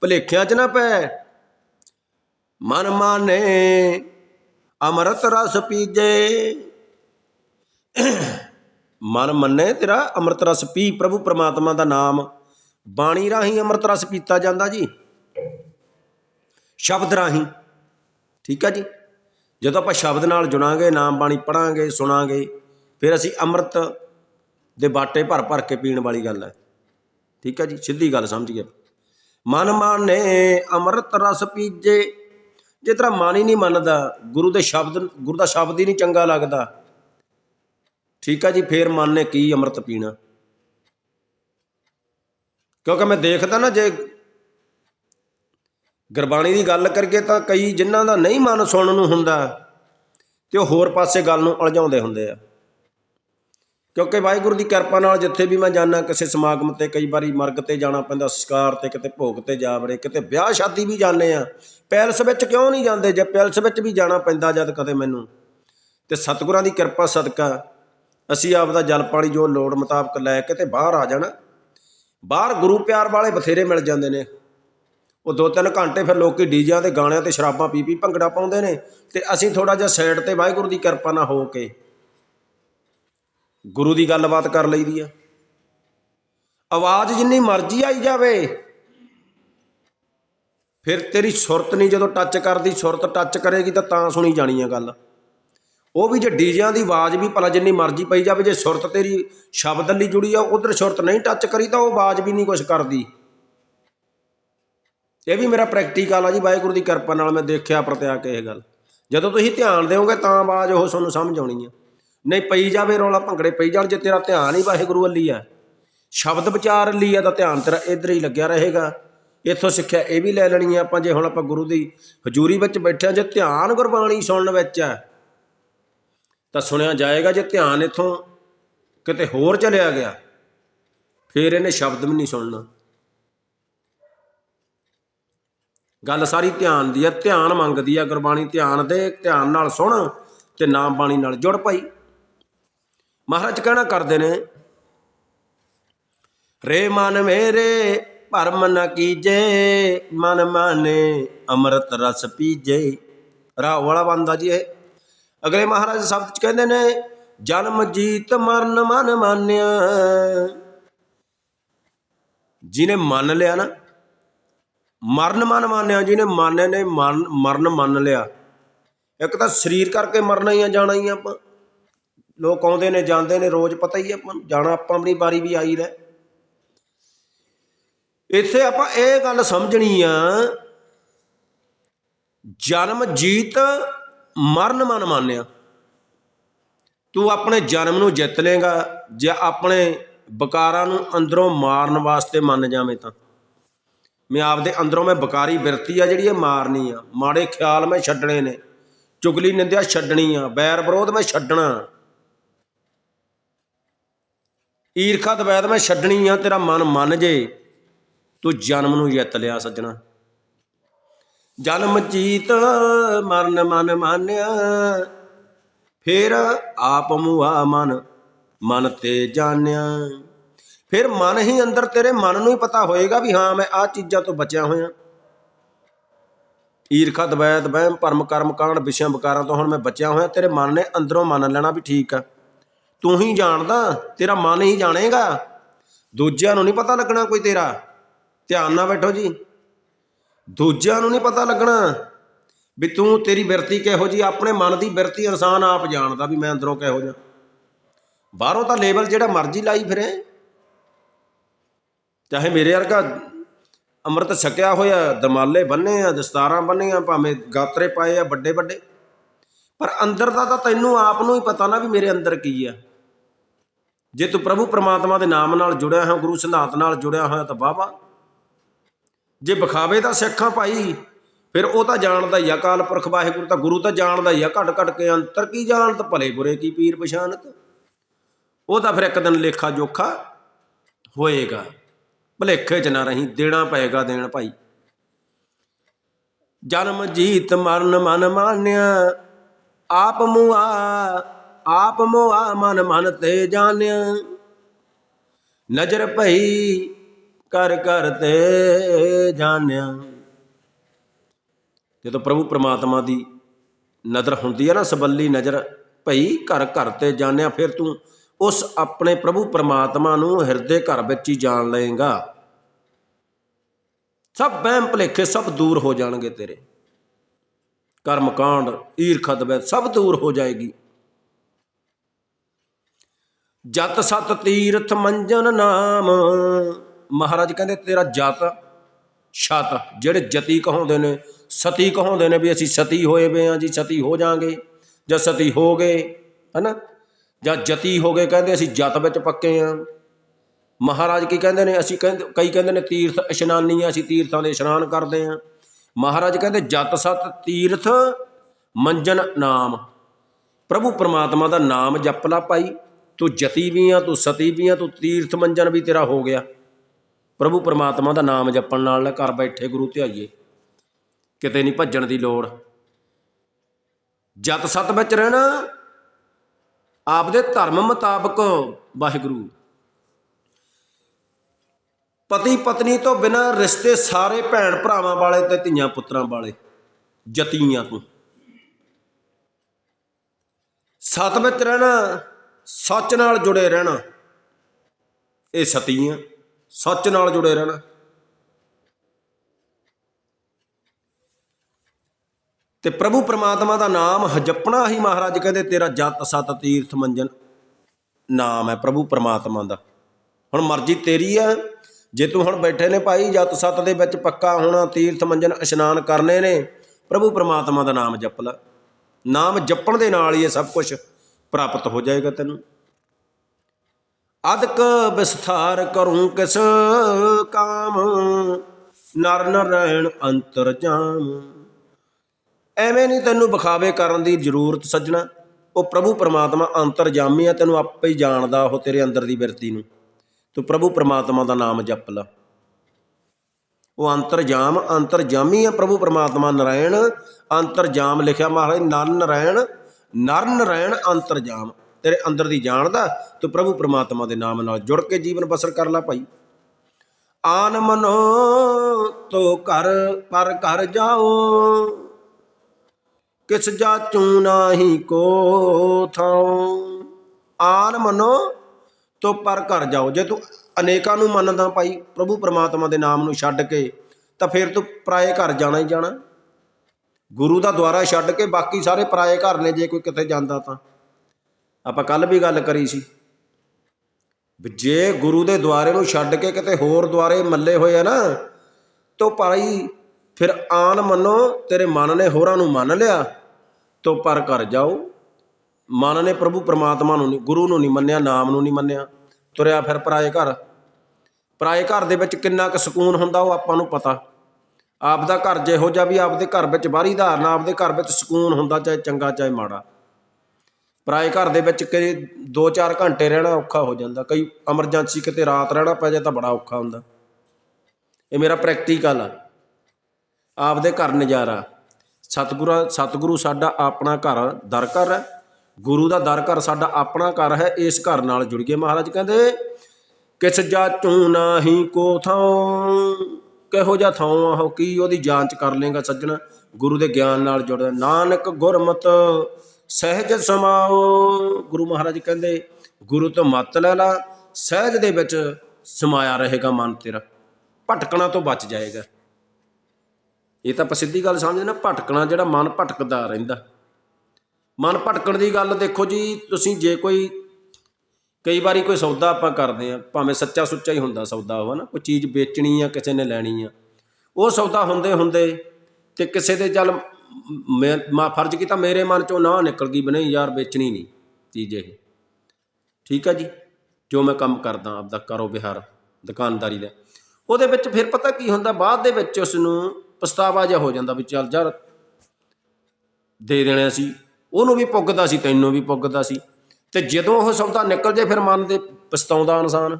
ਭਲੇਖਿਆਂ 'ਚ ਨਾ ਪੈ। ਮਨ ਮਾਨੇ, ਅੰਮ੍ਰਿਤ ਰਸ ਪੀਜੇ। ਮਨ ਮੰਨੇ ਤੇਰਾ ਅੰਮ੍ਰਿਤ ਰਸ ਪੀ, ਪ੍ਰਭੂ ਪ੍ਰਮਾਤਮਾ ਦਾ ਨਾਮ। ਬਾਣੀ ਰਾਹੀਂ ਅੰਮ੍ਰਿਤ ਰਸ ਪੀਤਾ ਜਾਂਦਾ ਜੀ। ਸ਼ਬਦ ਰਾਹੀਂ। ਠੀਕ ਹੈ ਜੀ? ਜਦੋਂ ਆਪਾਂ ਸ਼ਬਦ ਨਾਲ ਜੁੜਾਂਗੇ, ਨਾਮ ਬਾਣੀ ਪੜਾਂਗੇ, ਸੁਣਾਂਗੇ, ਫਿਰ ਅਸੀਂ ਅੰਮ੍ਰਿਤ ਦੇ ਬਾਟੇ ਭਰ ਭਰ ਕੇ ਪੀਣ ਵਾਲੀ ਗੱਲ ਹੈ। ਠੀਕ ਹੈ ਜੀ? ਸਿੱਧੀ ਗੱਲ ਸਮਝੀਏ। ਮਨ ਮਾਨੇ ਅੰਮ੍ਰਿਤ ਰਸ ਪੀਜੇ। ਜੇ ਤੇਰਾ ਮਨ ਹੀ ਨਹੀਂ ਮੰਨਦਾ, ਗੁਰੂ ਦੇ ਸ਼ਬਦ, ਗੁਰੂ ਦਾ ਸ਼ਬਦ ਹੀ ਨਹੀਂ ਚੰਗਾ ਲੱਗਦਾ। ਠੀਕ ਆ ਜੀ? ਫੇਰ ਮਨ ਨੇ ਕੀ ਅੰਮ੍ਰਿਤ ਪੀਣਾ। ਕਿਉਂਕਿ ਮੈਂ ਦੇਖਦਾ ਨਾ, ਜੇ ਗੁਰਬਾਣੀ ਦੀ ਗੱਲ ਕਰਕੇ ਤਾਂ ਕਈ ਜਿਨ੍ਹਾਂ ਦਾ ਨਹੀਂ ਮਨ ਸੁਣਨ ਨੂੰ ਹੁੰਦਾ, ਤੇ ਉਹ ਹੋਰ ਪਾਸੇ ਗੱਲ ਨੂੰ ਉਲਝਾਉਂਦੇ ਹੁੰਦੇ ਆ। ਕਿਉਂਕਿ ਵਾਹਿਗੁਰੂ ਦੀ ਕਿਰਪਾ ਨਾਲ ਜਿੱਥੇ ਵੀ ਮੈਂ ਜਾਣਾ ਕਿਸੇ ਸਮਾਗਮ ਤੇ ਕਈ ਵਾਰੀ ਮਰਗ ਤੇ ਜਾਣਾ ਪੈਂਦਾ, ਸੰਸਕਾਰ ਤੇ, ਕਿਤੇ ਭੋਗ ਤੇ ਜਾ ਵੜੇ, ਕਿਤੇ ਵਿਆਹ ਸ਼ਾਦੀ ਵੀ ਜਾਂਦੇ ਆ। ਪੈਲਸ ਵਿੱਚ ਕਿਉਂ ਨਹੀਂ ਜਾਂਦੇ? ਜੇ ਪੈਲਸ ਵਿੱਚ ਵੀ ਜਾਣਾ ਪੈਂਦਾ ਜਦ ਕਦੇ ਮੈਨੂੰ। ਤੇ ਸਤਿਗੁਰਾਂ ਦੀ ਕਿਰਪਾ ਸਦਕਾ ਅਸੀਂ ਆਪ ਦਾ ਜਲ ਪਾਣੀ ਜੋ ਲੋੜ ਮੁਤਾਬਕ ਲੈ ਕੇ ਤੇ ਬਾਹਰ ਆ ਜਾਣਾ। ਬਾਹਰ ਗੁਰੂ ਪਿਆਰ ਵਾਲੇ ਬਥੇਰੇ ਮਿਲ ਜਾਂਦੇ ਨੇ। ਉਹ ਦੋ ਤਿੰਨ ਘੰਟੇ ਫਿਰ ਲੋਕੀ ਡੀਜਿਆਂ ਤੇ ਗਾਣਿਆਂ ਤੇ ਸ਼ਰਾਬਾਂ ਪੀ ਪੀ ਭੰਗੜਾ ਪਾਉਂਦੇ ਨੇ ਤੇ ਅਸੀਂ ਥੋੜਾ ਜਿਹਾ ਸਾਈਡ ਤੇ ਵਾਹਿਗੁਰੂ ਦੀ ਕਿਰਪਾ ਨਾਲ ਹੋ ਕੇ ਗੁਰੂ ਦੀ ਗੱਲਬਾਤ ਕਰ ਲਈਦੀ ਆ। ਆਵਾਜ਼ ਜਿੰਨੀ ਮਰਜ਼ੀ ਆਈ ਜਾਵੇ। ਫਿਰ ਤੇਰੀ ਸੁਰਤ ਨਹੀਂ ਜਦੋਂ ਟੱਚ ਕਰਦੀ, ਸੁਰਤ ਟੱਚ ਕਰੇਗੀ ਤਾਂ ਤਾਂ ਸੁਣੀ ਜਾਣੀ ਆ ਗੱਲ। ਉਹ ਵੀ ਜੇ ਡੀਜਿਆਂ ਦੀ ਆਵਾਜ਼ ਵੀ ਭਲਾ ਜਿੰਨੀ ਮਰਜ਼ੀ ਪਈ ਜਾਵੇ, ਜੇ ਸੁਰਤ ਤੇਰੀ ਸ਼ਬਦ ਲਈ ਜੁੜੀ ਆ, ਉਧਰ ਸੁਰਤ ਨਹੀਂ ਟੱਚ ਕਰੀ ਤਾਂ ਉਹ ਆਵਾਜ਼ ਵੀ ਨਹੀਂ ਕੁਝ ਕਰਦੀ। ਇਹ ਵੀ ਮੇਰਾ ਪ੍ਰੈਕਟੀਕਲ ਆ ਜੀ, ਵਾਹਿਗੁਰੂ ਦੀ ਕਿਰਪਾ ਨਾਲ ਮੈਂ ਦੇਖਿਆ ਪ੍ਰਤਿਆ ਕੇ ਇਹ ਗੱਲ। ਜਦੋਂ ਤੁਸੀਂ ਧਿਆਨ ਦਿਓਗੇ ਤਾਂ ਆਵਾਜ਼ ਉਹ ਤੁਹਾਨੂੰ ਸਮਝ ਆਉਣੀ ਆ। ਨਹੀਂ, ਪਈ ਜਾਵੇ, ਰੌਲਾ ਭੰਗੜੇ ਪਈ ਜਾਣ, ਜੇ ਤੇਰਾ ਧਿਆਨ ਹੀ ਵਾਹਿਗੁਰੂ ਵੱਲੀ ਆ। ਸ਼ਬਦ ਵਿਚਾਰ ਲਈ ਆ ਤਾਂ ਧਿਆਨ ਤੇਰਾ ਇਧਰ ਹੀ ਲੱਗਿਆ ਰਹੇਗਾ। ਇੱਥੋਂ ਸਿੱਖਿਆ ਇਹ ਵੀ ਲੈ ਲੈਣੀ ਆ ਆਪਾਂ, ਜੇ ਹੁਣ ਆਪਾਂ ਗੁਰੂ ਦੀ ਹਜ਼ੂਰੀ ਵਿੱਚ ਬੈਠੇ ਜੇ ਧਿਆਨ ਗੁਰਬਾਣੀ ਸੁਣਨ ਵਿੱਚ ਆ, ਤਾਂ ਸੁਣਿਆ ਜਾਏਗਾ, ਜੇ ਧਿਆਨ ਇੱਥੋਂ ਕਿਤੇ ਹੋਰ ਚਲਿਆ ਗਿਆ, ਫਿਰ ਇਹਨੇ ਸ਼ਬਦ ਵੀ ਨਹੀਂ ਸੁਣਨਾ। ਗੱਲ ਸਾਰੀ ਧਿਆਨ ਦੀ ਆ, ਧਿਆਨ ਮੰਗਦੀ ਆ ਗੁਰਬਾਣੀ, ਧਿਆਨ ਦੇ, ਧਿਆਨ ਨਾਲ ਸੁਣ ਤੇ ਨਾਮ ਬਾਣੀ ਨਾਲ ਜੁੜ ਭਾਈ। ਮਹਾਰਾਜ ਕਹਿਣਾ ਕਰਦੇ ਨੇ, ਰੇ ਮਨ ਮੇਰੇ ਭਰਮ ਨ ਕੀਜੇ, ਮਨ ਮਾਨੇ ਅੰਮ੍ਰਿਤ ਰਸ ਪੀਜੇ। ਰਾਹ ਵਾਲਾ ਬੰਦਾ ਜੀ ਇਹ। ਅਗਲੇ ਮਹਾਰਾਜ ਸਭ ਚ ਕਹਿੰਦੇ ਨੇ, ਜਨਮ ਜੀਤ ਮਰਨ ਮਨ ਮਾਨਿਆ। ਜਿਹਨੇ ਮੰਨ ਲਿਆ ਨਾ ਮਰਨ ਮਨ ਮੰਨਿਆ ਜਿਹਨੇ ਮਾਨੇ ਨੇ ਮਰਨ ਮਰਨ ਮੰਨ ਲਿਆ। ਇੱਕ ਤਾਂ ਸਰੀਰ ਕਰਕੇ ਮਰਨਾ ਹੀ ਆ, ਜਾਣਾ ਹੀ ਆ ਆਪਾਂ। ਲੋਕ ਆਉਂਦੇ ਨੇ, ਜਾਂਦੇ ਨੇ, ਰੋਜ਼ ਪਤਾ ਹੀ ਆ ਆਪਾਂ ਜਾਣਾ ਆਪਾਂ ਆਪਣੀ ਵਾਰੀ ਵੀ ਆਈ ਰਹਿ। ਇੱਥੇ ਆਪਾਂ ਇਹ ਗੱਲ ਸਮਝਣੀ ਆ, ਜਨਮ ਜੀਤ ਮਰਨ ਮਨ ਮਾਨਿਆ। ਤੂੰ ਆਪਣੇ ਜਨਮ ਨੂੰ ਜਿੱਤ ਲੇਗਾ ਜੇ ਆਪਣੇ ਵਿਕਾਰਾਂ ਨੂੰ ਅੰਦਰੋਂ ਮਾਰਨ ਵਾਸਤੇ ਮੰਨ ਜਾਵੇਂ ਤਾਂ। ਮੈਂ ਆਪਦੇ ਅੰਦਰੋਂ ਮੈਂ ਬਕਾਰੀ ਬਿਰਤੀ ਆ ਜਿਹੜੀ ਇਹ ਮਾਰਨੀ ਆ। ਮਾੜੇ ਖਿਆਲ ਮੈਂ ਛੱਡਣੇ ਨੇ। ਚੁਗਲੀ ਨਿੰਦਿਆ ਛੱਡਣੀ ਆ। ਬੈਰ ਵਿਰੋਧ ਮੈਂ ਛੱਡਣਾ। ਈਰਖਾ ਦਵੈਦ ਮੈਂ ਛੱਡਣੀ ਆ, ਤੇਰਾ ਮਨ ਮੰਨ ਜੇ, ਤੂੰ ਜਨਮ ਨੂੰ ਜਿੱਤ ਲਿਆ ਸੱਜਣਾ। ਜਨਮ ਜੀਤ, ਮਰਨ ਮਨ ਮਾਨਿਆ। ਫਿਰ ਆਪ ਮੁਆ ਮਨ ਮਨ ਤੇ ਜਾਣਿਆ। ਫਿਰ ਮਨ ਹੀ ਅੰਦਰ ਤੇਰੇ ਮਨ ਨੂੰ ਹੀ ਪਤਾ ਹੋਏਗਾ ਵੀ ਹਾਂ, ਮੈਂ ਆਹ ਚੀਜ਼ਾਂ ਤੋਂ ਬਚਿਆ ਹੋਇਆ। ਈਰਖਾ, ਦਵੈਤ, ਵਹਿਮ, ਭਰਮ, ਕਰਮ, ਕਾਂਡ, ਵਿਸ਼ਿਆਂ, ਵਿਕਾਰਾਂ ਤੋਂ ਹੁਣ ਮੈਂ ਬਚਿਆ ਹੋਇਆ, ਤੇਰੇ ਮਨ ਨੇ ਅੰਦਰੋਂ ਮੰਨ ਲੈਣਾ ਵੀ ਠੀਕ ਆ। ਤੂੰ ਹੀ ਜਾਣਦਾ, ਤੇਰਾ ਮਨ ਹੀ ਜਾਣੇਗਾ। ਦੂਜਿਆਂ ਨੂੰ ਨਹੀਂ ਪਤਾ ਲੱਗਣਾ ਕੋਈ ਤੇਰਾ। ਧਿਆਨ ਨਾਲ ਬੈਠੋ ਜੀ। ਦੂਜਿਆਂ ਨੂੰ ਨਹੀਂ ਪਤਾ ਲੱਗਣਾ ਵੀ ਤੂੰ ਤੇਰੀ ਬਿਰਤੀ ਕਿਹੋ ਜੀ ਆਪਣੇ ਮਨ ਦੀ ਬਿਰਤੀ ਇਨਸਾਨ ਆਪ ਜਾਣਦਾ ਵੀ ਮੈਂ ਅੰਦਰੋਂ ਕਿਹੋ ਜਿਹਾ। ਬਾਹਰੋਂ ਤਾਂ ਲੇਬਲ ਜਿਹੜਾ ਮਰਜ਼ੀ ਲਾਈ ਫਿਰੇ। ਚਾਹੇ ਮੇਰੇ ਵਰਗਾ ਅੰਮ੍ਰਿਤ ਛਕਿਆ ਹੋਇਆ ਦਮਾਲੇ ਬੰਨੇ ਆ, ਦਸਤਾਰਾਂ ਬੰਨੀਆਂ ਭਾਵੇਂ ਗਾਤਰੇ ਪਾਏ ਆ, ਵੱਡੇ ਵੱਡੇ। ਪਰ ਅੰਦਰ ਦਾ ਤਾਂ ਤੈਨੂੰ ਆਪ ਨੂੰ ਹੀ ਪਤਾ ਨਾ ਵੀ ਮੇਰੇ ਅੰਦਰ ਕੀ ਆ। ਜੇ ਤੂੰ ਪ੍ਰਭੂ ਪ੍ਰਮਾਤਮਾ ਦੇ ਨਾਮ ਨਾਲ ਜੁੜਿਆ ਹੈ, ਗੁਰੂ ਸਿਧਾਂਤ ਨਾਲ ਜੁੜਿਆ ਹੋਇਆ ਤਾਂ ਵਾਹ ਜੇ ਵਿਖਾਵੇ ਦਾ ਸਿੱਖਾਂ ਭਾਈ, ਫਿਰ ਉਹ ਤਾਂ ਜਾਣਦਾ ਹੀ ਆ, ਅਕਾਲ ਪੁਰਖ ਵਾਹਿਗੁਰੂ ਤਾਂ ਗੁਰੂ ਤਾਂ ਜਾਣਦਾ ਹੀ ਆ ਘਟ ਘਟ ਕੇ ਅੰਤਰ ਕੀ ਜਾਣਤ, ਭਲੇ ਬੁਰੇ ਕੀ ਪੀਰ ਪਛਾਨਤ ਉਹ ਤਾਂ ਫਿਰ ਇੱਕ ਦਿਨ ਲੇਖਾ ਜੋਖਾ ਹੋਏਗਾ। ਭਲੇਖੇ ਚ ਨਾ ਰਹੀਂ, ਦੇਣਾ ਪਏਗਾ ਦੇਣ ਭਾਈ। ਜਨਮ ਜੀਤ ਮਰਨ ਮਨ ਮਾਨਿਆ, ਆਪ ਮੁਆ ਆਪ ਮੁਆ ਮਨ ਮਨ ਤੇ ਜਾਣਿਆ। ਨਜ਼ਰ ਭਈ ਕਰ ਕਰ ਤੇ ਜਾਣਿਆ। ਜਦੋਂ ਪ੍ਰਭੂ ਪ੍ਰਮਾਤਮਾ ਦੀ ਨਜ਼ਰ ਹੁੰਦੀ ਹੈ ਨਾ, ਸਬੱਲੀ ਨਜ਼ਰ ਭਈ ਘਰ ਘਰ ਤੇ ਜਾਣਿਆ, ਫਿਰ ਤੂੰ ਉਸ ਆਪਣੇ ਪ੍ਰਭੂ ਪਰਮਾਤਮਾ ਨੂੰ ਹਿਰਦੇ ਘਰ ਵਿੱਚ ਹੀ ਜਾਣ ਲਏਗਾ। ਸਭ ਵਹਿਮ ਭੁਲੇਖੇ ਸਭ ਦੂਰ ਹੋ ਜਾਣਗੇ ਤੇਰੇ। ਕਰਮ ਕਾਂਡ ਈਰਖਾ ਦਵੈ ਸਭ ਦੂਰ ਹੋ ਜਾਏਗੀ। ਜਤ ਸਤ ਤੀਰਥ ਮੰਜਨ ਨਾਮ। ਮਹਾਰਾਜ ਕਹਿੰਦੇ, ਤੇਰਾ ਜਤ, ਛਤ, ਜਿਹੜੇ ਜਤੀ ਕਹਾਉਂਦੇ ਨੇ, ਸਤੀ ਕਹਾਉਂਦੇ ਨੇ ਵੀ ਅਸੀਂ ਸਤੀ ਹੋਏ ਵੇ ਆ ਜੀ, ਸਤੀ ਹੋ ਜਾਾਂਗੇ। ਜਾਂ ਸਤੀ ਹੋ ਗਏ, ਹਨਾ? ਜਾਂ ਜਤੀ ਹੋ ਗਏ, ਕਹਿੰਦੇ ਅਸੀਂ ਜਤ ਵਿੱਚ ਪੱਕੇ ਆ। ਮਹਾਰਾਜ ਕੀ ਕਹਿੰਦੇ ਨੇ, ਅਸੀਂ ਕਹਿੰਦੇ, ਕਈ ਕਹਿੰਦੇ ਨੇ ਤੀਰਥ ਇਸ਼ਨਾਨੀ ਆ, ਅਸੀਂ ਤੀਰਥਾਂ ਦੇ ਇਸ਼ਨਾਨ ਕਰਦੇ ਆ। ਮਹਾਰਾਜ ਕਹਿੰਦੇ ਜਤ ਸਤ ਤੀਰਥ, ਮੰਜਨ ਨਾਮ। ਪ੍ਰਭੂ ਪਰਮਾਤਮਾ ਦਾ ਨਾਮ ਜਪ ਲਾ ਭਾਈ, ਤੂੰ ਜਤੀ ਵੀ ਆ, ਤੂੰ ਸਤੀ ਵੀ ਆ, ਤੂੰ ਤੀਰਥ ਮੰਜਨ ਵੀ ਤੇਰਾ ਹੋ ਗਿਆ। ਪ੍ਰਭੂ ਪਰਮਾਤਮਾ ਦਾ ਨਾਮ ਜਪਣ ਨਾਲ ਘਰ ਬੈਠੇ ਗੁਰੂ ਧਿਆਈਏ। ਕਿਤੇ ਨਹੀਂ ਭੱਜਣ ਦੀ ਲੋੜ। ਜਤ ਸਤ ਵਿੱਚ ਰਹਿਣਾ ਆਪਦੇ ਧਰਮ ਮੁਤਾਬਕ ਵਾਹਿਗੁਰੂ। ਪਤੀ ਪਤਨੀ ਤੋਂ ਬਿਨਾਂ ਰਿਸ਼ਤੇ ਸਾਰੇ ਭੈਣ ਭਰਾਵਾਂ ਵਾਲੇ ਤੇ ਧੀਆਂ ਪੁੱਤਰਾਂ ਵਾਲੇ, ਜਤੀਆਂ ਤੋਂ। ਸਤ ਵਿੱਚ ਰਹਿਣਾ, ਸੱਚ ਨਾਲ ਜੁੜੇ ਰਹਿਣਾ, ਇਹ ਸਤੀਆਂ, ਸੱਚ ਨਾਲ ਜੁੜੇ ਰਹਿਣਾ। ਤੇ ਪ੍ਰਭੂ ਪਰਮਾਤਮਾ ਦਾ ਨਾਮ ਜਪਣਾ ਹੀ ਮਹਾਰਾਜ ਕਹਿੰਦੇ, ਤੇਰਾ ਜਤ ਸਤ ਤੀਰਥ ਮੰਜਨ ਨਾਮ ਹੈ ਪ੍ਰਭੂ ਪਰਮਾਤਮਾ ਦਾ। ਹੁਣ ਮਰਜ਼ੀ ਤੇਰੀ ਹੈ। ਜੇ ਤੂੰ ਹੁਣ ਬੈਠੇ ਨੇ ਭਾਈ ਜਤ ਸਤ ਦੇ ਵਿੱਚ ਪੱਕਾ ਹੋਣਾ, ਤੀਰਥ ਮੰਜਨ ਇਸ਼ਨਾਨ ਕਰਨੇ ਨੇ, ਪ੍ਰਭੂ ਪਰਮਾਤਮਾ ਦਾ ਨਾਮ ਜਪ ਲੈ। ਨਾਮ ਜਪਣ ਦੇ ਨਾਲ ਹੀ ਇਹ ਸਭ ਕੁਝ ਪ੍ਰਾਪਤ ਹੋ ਜਾਏਗਾ ਤੈਨੂੰ। ਅਦਕ ਵਿਸਥਾਰ ਕਰੂੰ ਕਿਸ ਕਾਮ, ਨਰ ਨਰੈਣ ਅੰਤਰ ਜਾਮ। ਐਵੇਂ ਨਹੀਂ ਤੈਨੂੰ ਵਿਖਾਵੇ ਕਰਨ ਦੀ ਜ਼ਰੂਰਤ ਸੱਜਣਾ। ਉਹ ਪ੍ਰਭੂ ਪਰਮਾਤਮਾ ਅੰਤਰਜਾਮੀ ਆ, ਤੈਨੂੰ ਆਪੇ ਹੀ ਜਾਣਦਾ ਉਹ ਤੇਰੇ ਅੰਦਰ ਦੀ ਬਿਰਤੀ ਨੂੰ। ਤੂੰ ਪ੍ਰਭੂ ਪਰਮਾਤਮਾ ਦਾ ਨਾਮ ਜਪ ਲਾ। ਉਹ ਅੰਤਰਜਾਮ, ਅੰਤਰਜਾਮੀ ਆ ਪ੍ਰਭੂ ਪਰਮਾਤਮਾ ਨਰਾਇਣ ਅੰਤਰਜਾਮ ਲਿਖਿਆ ਮਹਾਰਾਜ ਨਰ ਨਰਾਇਣ ਨਰ ਨਰਾਇਣ ਅੰਤਰਜਾਮ। ਤੇਰੇ ਅੰਦਰ ਦੀ ਜਾਣਦਾ ਤੂੰ ਪ੍ਰਭੂ ਪਰਮਾਤਮਾ ਦੇ ਨਾਮ ਨਾਲ ਜੁੜ ਕੇ ਜੀਵਨ ਬਸਰ ਕਰ ਲੈ ਭਾਈ। ਆਨ ਮਨੋ ਤੋ ਘਰ ਪਰ ਘਰ ਜਾਓ। ਕਿਸ ਜਾਚੂ ਨਾਹੀ ਕੋ ਥਾਉ? ਆਨ ਮਨੋ, ਤੋ ਪਰ ਘਰ ਜਾਓ। ਜੇ ਤੂੰ ਅਨੇਕਾਂ ਨੂੰ ਮੰਨਦਾ ਭਾਈ, ਪ੍ਰਭੂ ਪਰਮਾਤਮਾ ਦੇ ਨਾਮ ਨੂੰ ਛੱਡ ਕੇ, ਤਾਂ ਫਿਰ ਤੂੰ ਪਰਾਏ ਘਰ ਜਾਣਾ ਹੀ ਜਾਣਾ। ਗੁਰੂ ਦਾ ਦੁਆਰਾ ਛੱਡ ਕੇ ਬਾਕੀ ਸਾਰੇ ਪਰਾਏ ਘਰ ਨੇ, ਜੇ ਕੋਈ ਕਿਤੇ ਜਾਂਦਾ ਤਾਂ। ਆਪਾਂ ਕੱਲ ਵੀ ਗੱਲ ਕਰੀ ਸੀ। ਜੇ ਗੁਰੂ ਦੇ ਦੁਆਰੇ ਨੂੰ ਛੱਡ ਕੇ ਕਿਤੇ ਹੋਰ ਦੁਆਰੇ ਮੱਲੇ ਹੋਏ ਆ ਨਾ, ਤੋ ਭਾਈ ਫਿਰ ਆਨ ਮੰਨੋ, ਤੇਰੇ ਮਨ ਨੇ ਹੋਰਾਂ ਨੂੰ ਮੰਨ ਲਿਆ, ਤੋ ਪਰ ਕਰ ਜਾਓ। ਮਨ ਨੇ ਪ੍ਰਭੂ ਪ੍ਰਮਾਤਮਾ ਨੂੰ ਨਹੀਂ ਗੁਰੂ ਨੂੰ ਨਹੀਂ ਮੰਨਿਆ, ਨਾਮ ਨੂੰ ਨਹੀਂ ਮੰਨਿਆ। ਤੁਰਿਆ ਫਿਰ ਪਰਾਏ ਘਰ। ਪਰਾਏ ਘਰ ਦੇ ਵਿੱਚ ਕਿੰਨਾ ਕੁ ਸਕੂਨ ਹੁੰਦਾ ਉਹ ਆਪਾਂ ਨੂੰ ਪਤਾ। ਆਪ ਦਾ ਘਰ ਜਿਹੋ ਜਿਹਾ ਵੀ ਆਪਦੇ ਘਰ ਵਿੱਚ ਬਾਹਰੀ ਧਾਰਨਾ ਆਪਦੇ ਘਰ ਵਿੱਚ ਸਕੂਨ ਹੁੰਦਾ, ਚਾਹੇ ਚੰਗਾ, ਚਾਹੇ ਮਾੜਾ। ਪਰਾਏ ਘਰ ਦੇ ਵਿੱਚ ਕਈ 2-4 ਘੰਟੇ ਰਹਿਣਾ ਔਖਾ ਹੋ ਜਾਂਦਾ। ਕਈ ਐਮਰਜੈਂਸੀ ਕਿਤੇ ਰਾਤ ਰਹਿਣਾ ਪੈ ਜਾਏ ਤਾਂ ਬੜਾ ਔਖਾ ਹੁੰਦਾ। ਇਹ ਮੇਰਾ ਪ੍ਰੈਕਟੀਕਲ ਆ। ਆਪਦੇ ਘਰ ਨਜ਼ਾਰਾ। ਸਤਿਗੁਰਾਂ, ਸਤਿਗੁਰੂ ਸਾਡਾ ਆਪਣਾ ਘਰ ਦਰ ਘਰ ਹੈ। ਗੁਰੂ ਦਾ ਦਰ ਘਰ ਸਾਡਾ ਆਪਣਾ ਘਰ ਹੈ। ਇਸ ਘਰ ਨਾਲ ਜੁੜ ਗਏ ਮਹਾਰਾਜ ਕਹਿੰਦੇ, ਕਿਸ ਜਾਚੂ ਨਾਹੀ ਕੋ ਥਾਉ ਕਿਹੋ ਜਿਹਾ ਥਾਉ ਆਹੋ ਕੀ ਉਹਦੀ ਜਾਂਚ ਕਰ ਲੇਗਾ ਸੱਜਣਾ। ਗੁਰੂ ਦੇ ਗਿਆਨ ਨਾਲ ਜੁੜਦਾ ਨਾਨਕ ਗੁਰਮਤ ਸਹਿਜ ਸਮਾਓ। ਗੁਰੂ ਮਹਾਰਾਜ ਕਹਿੰਦੇ, ਗੁਰੂ ਤੋਂ ਮਤ ਲੈ ਲਾ, ਸਹਿਜ ਦੇ ਵਿੱਚ ਸਮਾਇਆ ਰਹੇਗਾ ਮਨ ਤੇਰਾ। ਭਟਕਣਾ ਤੋਂ ਬਚ ਜਾਏਗਾ। ਇਹ ਤਾਂ ਆਪਾਂ ਸਿੱਧੀ ਗੱਲ ਸਮਝਦੇ ਨਾ ਭਟਕਣਾ ਜਿਹੜਾ ਮਨ ਭਟਕਦਾ ਰਹਿੰਦਾ। ਮਨ ਭਟਕਣ ਦੀ ਗੱਲ ਦੇਖੋ ਜੀ, ਤੁਸੀਂ ਜੇ ਕੋਈ, ਕਈ ਵਾਰੀ ਕੋਈ ਸੌਦਾ ਆਪਾਂ ਕਰਦੇ ਆ ਭਾਵੇਂ ਸੱਚਾ ਸੁੱਚਾ ਹੀ ਹੁੰਦਾ ਸੌਦਾ ਉਹ ਨਾ ਕੋਈ ਚੀਜ਼ ਵੇਚਣੀ ਆ, ਕਿਸੇ ਨੇ ਲੈਣੀ ਆ। ਉਹ ਸੌਦਾ ਹੁੰਦੇ ਹੁੰਦੇ ਤੇ ਕਿਸੇ ਦੇ ਚੱਲ ਮੈਂ, ਮਾ ਫਰਜ਼ ਕੀਤਾ ਮੇਰੇ ਮਨ ਚੋਂ ਨਾ ਨਿਕਲ ਗਈ ਵੀ ਨਹੀਂ ਯਾਰ ਵੇਚਣੀ ਨਹੀਂ ਚੀਜ਼ ਇਹ। ਠੀਕ ਆ ਜੀ? ਜੋ ਮੈਂ ਕੰਮ ਕਰਦਾ ਆਪਦਾ ਕਰੋ ਵਿਹਾਰ ਦੁਕਾਨਦਾਰੀ ਦਾ। ਉਹਦੇ ਵਿੱਚ ਫਿਰ ਪਤਾ ਕੀ ਹੁੰਦਾ, ਬਾਅਦ ਦੇ ਵਿੱਚ ਉਸ ਨੂੰ ਪਛਤਾਵਾ ਜਿਹਾ ਹੋ ਜਾਂਦਾ ਵੀ ਚੱਲ ਯਾਰ ਦੇ ਦੇਣਾ ਸੀ। ਉਹਨੂੰ ਵੀ ਪੁੱਗਦਾ ਸੀ, ਤੈਨੂੰ ਵੀ ਪੁੱਗਦਾ ਸੀ। ਤੇ ਜਦੋਂ ਉਹ ਸੌਦਾ ਨਿਕਲ ਜੇ ਫਿਰ ਮਨ ਦੇ ਪਛਤਾਉਂਦਾ ਇਨਸਾਨ।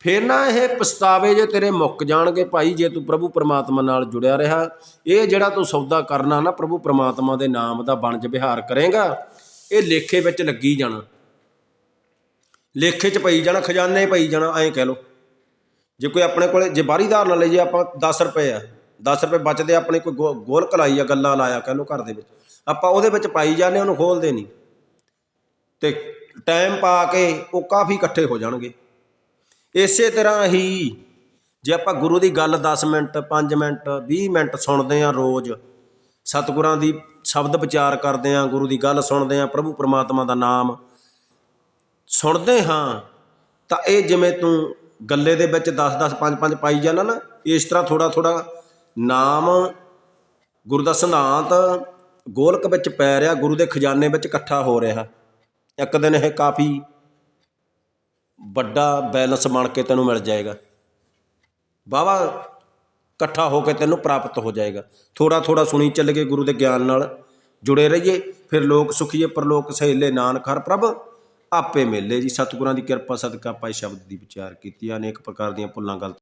ਫਿਰ ਨਾ ਇਹ ਪਛਤਾਵੇ ਜੇ ਤੇਰੇ ਮੁੱਕ ਜਾਣਗੇ, ਭਾਈ ਜੇ ਤੂੰ ਪ੍ਰਭੂ ਪਰਮਾਤਮਾ ਨਾਲ ਜੁੜਿਆ ਰਿਹਾ, ਇਹ ਜਿਹੜਾ ਤੂੰ ਸੌਦਾ ਕਰਨਾ ਨਾ ਪ੍ਰਭੂ ਪਰਮਾਤਮਾ ਦੇ ਨਾਮ ਦਾ ਬਣਜ ਵਿਹਾਰ ਕਰੇਗਾ, ਇਹ ਲੇਖੇ ਵਿੱਚ ਲੱਗੀ ਜਾਣਾ। ਲੇਖੇ 'ਚ ਪਈ ਜਾਣਾ, ਖਜ਼ਾਨੇ ਪਈ ਜਾਣਾ, ਐਂ ਕਹਿ ਲਓ। ਜੇ ਕੋਈ ਆਪਣੇ ਕੋਲ, ਜੇ ਬਾਹਰੀ ਨਾਲ ਲਈ ਜੇ ਆਪਾਂ ਦਸ ਰੁਪਏ ਆ। ਦਸ ਰੁਪਏ ਬਚਦੇ, ਆਪਣੇ ਕੋਈ ਗੋ- ਗੋਲਕ ਲਾਈ ਆ, ਗੱਲਾਂ ਲਾਇਆ ਕਹਿ ਲਓ ਘਰ ਦੇ ਵਿੱਚ। ਆਪਾਂ ਉਹਦੇ ਵਿੱਚ ਪਾਈ ਜਾਂਦੇ, ਉਹਨੂੰ ਖੋਲਦੇ ਨਹੀਂ। ਤੇ ਟਾਈਮ ਪਾ ਕੇ ਉਹ ਕਾਫੀ ਇਕੱਠੇ ਹੋ ਜਾਣਗੇ। ਇਸੇ ਤਰ੍ਹਾਂ ਹੀ ਜੇ ਆਪਾਂ ਗੁਰੂ ਦੀ ਗੱਲ 10 ਮਿੰਟ 5 ਮਿੰਟ 20 ਮਿੰਟ ਸੁਣਦੇ ਆ ਰੋਜ਼, ਸਤਿਗੁਰਾਂ ਦੀ ਸ਼ਬਦ ਵਿਚਾਰ ਕਰਦੇ ਆ ਗੁਰੂ ਦੀ ਗੱਲ ਸੁਣਦੇ ਆ ਪ੍ਰਭੂ ਪਰਮਾਤਮਾ ਦਾ ਨਾਮ ਸੁਣਦੇ ਹਾਂ, ਤਾਂ ਇਹ ਜਿਵੇਂ ਤੂੰ ਗੱਲੇ ਦੇ ਵਿੱਚ 10 10 5 5 ਪਾਈ ਜਾਣਾ ਨਾ, ਇਸ ਤਰ੍ਹਾਂ ਥੋੜਾ ਥੋੜਾ ਨਾਮ, ਗੁਰੂ ਦਾ ਸਿਧਾਂਤ ਗੋਲਕ ਵਿੱਚ ਪੈ ਰਿਹਾ, ਗੁਰੂ ਦੇ ਖਜ਼ਾਨੇ ਵਿੱਚ ਇਕੱਠਾ ਹੋ ਰਿਹਾ। ਇੱਕ ਦਿਨ ਇਹ ਕਾਫੀ ਵੱਡਾ ਬੈਲੈਂਸ ਬਣ ਕੇ ਤੈਨੂੰ ਮਿਲ ਜਾਏਗਾ। ਵਾਹਵਾ ਇਕੱਠਾ ਹੋ ਕੇ ਤੈਨੂੰ ਪ੍ਰਾਪਤ ਹੋ ਜਾਏਗਾ। ਥੋੜਾ ਥੋੜਾ ਸੁਣੀ ਚੱਲ ਕੇ ਗੁਰੂ ਦੇ ਗਿਆਨ ਨਾਲ। ਜੁੜੇ ਰਹੀਏ, ਫਿਰ ਲੋਕ ਸੁਖੀਏ, ਪਰਲੋਕ ਸਹੇਲੇ ਨਾਨਕ ਹਰ ਪ੍ਰਭ। ਆਪੇ ਮੇਲੇ ਜੀ। ਸਤਿਗੁਰਾਂ ਦੀ ਕਿਰਪਾ ਸਦਕਾ ਆਪਾਂ ਇਹ ਸ਼ਬਦ ਦੀ ਵਿਚਾਰ ਕੀਤੀ ਆ, ਅਨੇਕ ਪ੍ਰਕਾਰ ਦੀਆਂ ਭੁੱਲਾਂ ਗਲਤ